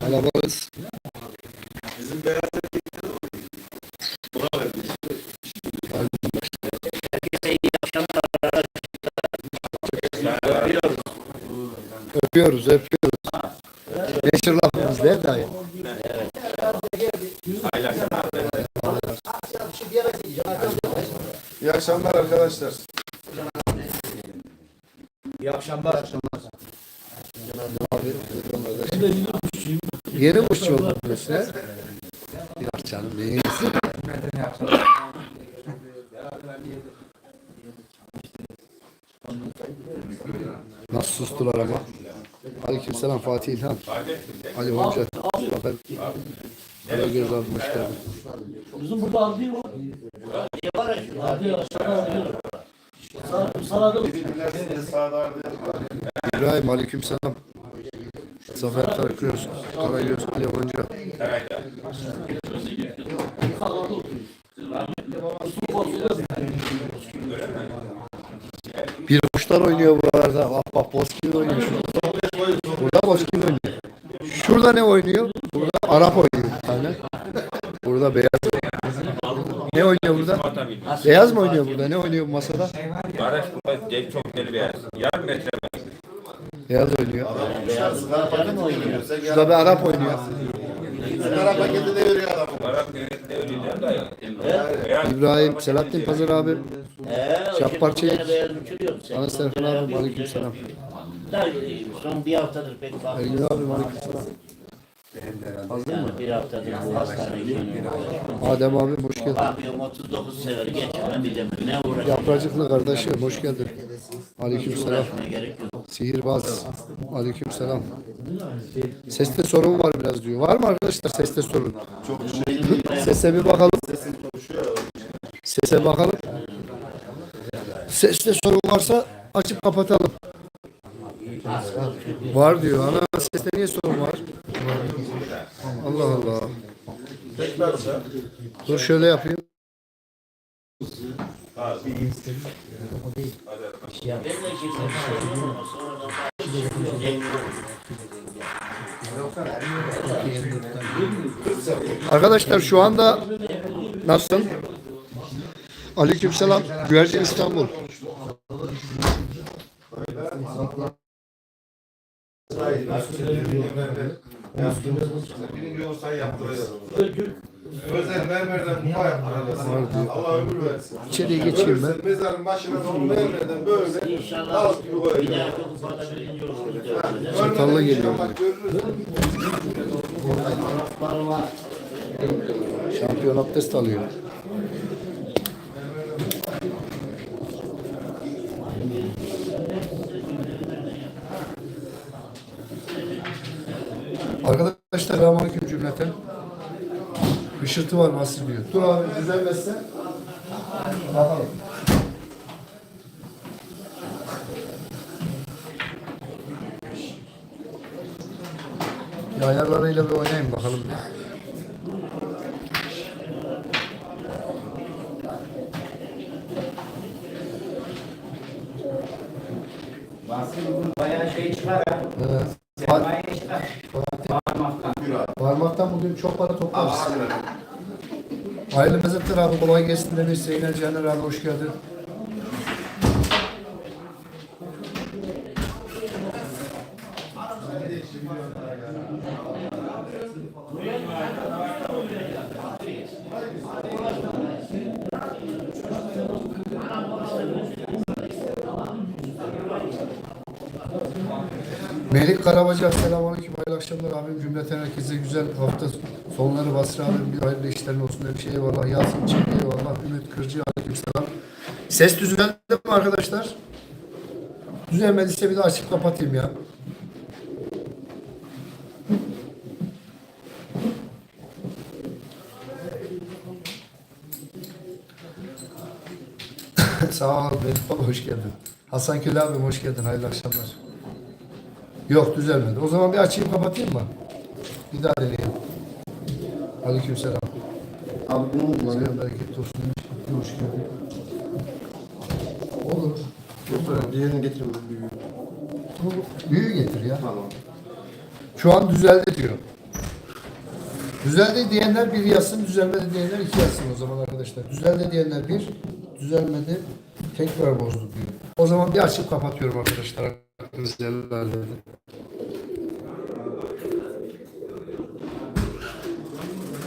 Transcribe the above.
Kalabalığız. Öpüyoruz, öpüyoruz. Meşhur lafımız değil dayı. İyi akşamlar arkadaşlar. İyi akşamlar. Yeni kuşçu olduk mesela. Yok canım neyin? Nasıl sustular ama? Aleykümselam Fatih İlhan. Ali Hoca. Ali Göz abi hoş geldin. Bizim burada aldı mı? Aldı aşağıda aldı. Sana, sana da İbrahim Aleykümselam. Zafer Karagöz. Karagöz Hoca. Bir kuşlar oynuyor buralarda. Bak bak Bozkir oynuyor. Şurada, burada Bozkir oynuyor. Şurada ne oynuyor? Burada Arap oynuyor bir tane. Burada beyaz. Ne oynuyor burada? Beyaz mı oynuyor burada? Ne oynuyor bu masada? Araç de- çok deli yer. Yarım metre Beyaz oynuyor. Şurada bir Arap oynuyor. Sigara paketi de veriyor adam. Arap ya. İbrahim, Selahattin Pazar abi. Eee, Şapar Çelik. beyaz Anas Serkan abi. Aleykümselam. Da, Son bir haftadır pek Ergün bakmıyorum. abi aleykümselam. Yani bir haftadır bu hastanedeyim. Adem abi hoş geldin. Bakıyorum 39 sefer geçene bir de ne uğraşıyor. Yapracıklı kardeşim hoş geldin. Aleykümselam. Uğraşmaya gerek yok. Sihirbaz. Aleykümselam. Seste sorun var biraz diyor. Var mı arkadaşlar seste sorun? Sese bir bakalım. Sese bakalım. Seste sorun varsa açıp kapatalım. Var diyor. Ana seste niye sorun var? Allah Allah. Dur şöyle yapayım. Arkadaşlar şu anda nasıl? Aleykümselam. Güvercin İstanbul. Birinci. Özel mermerden kupa yaptıracaksın. Allah ömür versin. İçeriye geçeyim ben. Ölürsen mezarın başına doğru mermerden böyle İnşallah dağıt gibi diyor. Çatallı geliyor. Bak görürüz. Şampiyon abdest alıyor. Arkadaşlar selamünaleyküm cümleten. Hışırtı var nasıl diyor. Dur abi düzelmezse. Bakalım. Ya ayarlarıyla bir oynayın bakalım. Bayağı şey çıkar ha. Evet. Bayağı çıkar. Bugün çok para toplarız. Hayırlı mezatlar abi kolay gelsin demiş Zeynel Caner abi hoş geldin. Melik Karabaca selamünaleyküm hayırlı akşamlar abim cümleten herkese güzel hafta sonları Basri abim bir hayırlı işlerin olsun demiş eyvallah Yasin Çelik eyvallah Ümit Kırcı aleykümselam Ses düzeldi mi arkadaşlar? Düzelmediyse bir de açıp kapatayım ya. Sağ ol Benim hoş geldin. Hasan Kül abim hoş geldin hayırlı akşamlar. Yok düzelmedi. O zaman bir açayım kapatayım mı? Bir daha deneyelim. Aleykümselam. Abi bunu mu Selam bereketli olsun. Hoş geldin. Olur. Diğerini getirin. Büyüğü getir ya. Tamam. Şu an düzeldi diyor. Düzeldi diyenler bir yazsın, düzelmedi diyenler iki yazsın o zaman arkadaşlar. Düzeldi diyenler bir, düzelmedi tekrar bozdu diyor. O zaman bir açıp kapatıyorum arkadaşlar hakkınızı helal edin.